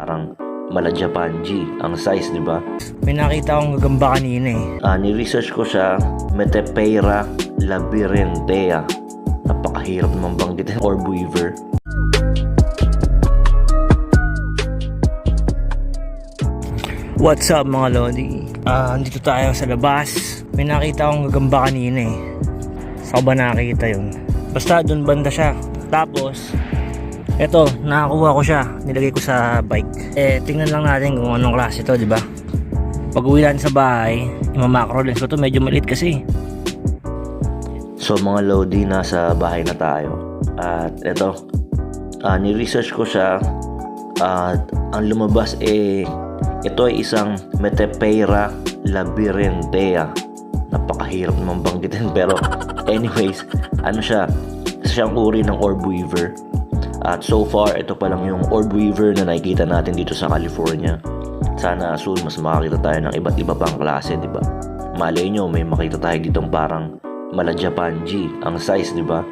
Parang mala Japanji ang size, di ba? May nakita akong gagamba kanina eh. Ah, ni-research ko siya, Metepeira labyrinthea. Napakahirap naman banggitin orb weaver. What's up mga Lodi? Ah, andito tayo sa labas. May nakita akong gagamba kanina eh. Saan ba nakakita yun? Basta doon banda siya. Tapos, eto, nakakuha ko siya. Nilagay ko sa bike. Eh, tingnan lang natin kung anong klase to, di ba? Pag uwi natin sa bahay, imamakro lens ko to. Medyo maliit kasi. So mga Lodi, nasa bahay na tayo. At eto, ah, ni-research ko siya at ang lumabas eh ito ay isang Metepeira labyrinthea. Napakahirap naman banggitin pero anyways, ano siya? Siyang uri ng orb weaver. At so far, ito pa lang yung orb weaver na nakikita natin dito sa California. Sana soon mas makakita tayo ng iba't iba pang klase, di ba? Malay nyo, may makita tayo ditong parang mala Japanji ang size, di ba?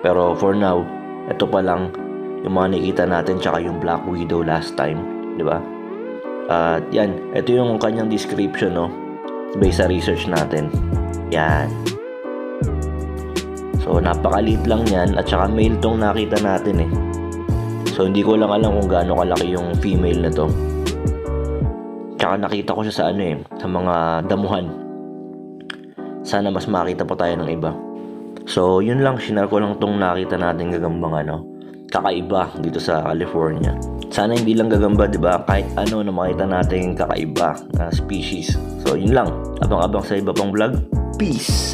Pero for now, ito pa lang yung mga nakita natin tsaka yung Black Widow last time, di ba? At yan, ito yung kanyang description, no? Based sa research natin. Yan. So, napakaliit lang yan at saka male tong nakita natin eh. So, hindi ko lang alam kung gaano kalaki yung female na to. Tsaka nakita ko siya sa ano eh, sa mga damuhan. Sana mas makita pa tayo ng iba. So, yun lang, sinare ko lang tong nakita natin gagambang ano, kakaiba dito sa California. Sana hindi lang gagamba, di ba? Kahit ano na makita natin kakaiba na species. So, yun lang. Abang-abang sa iba pang vlog. Peace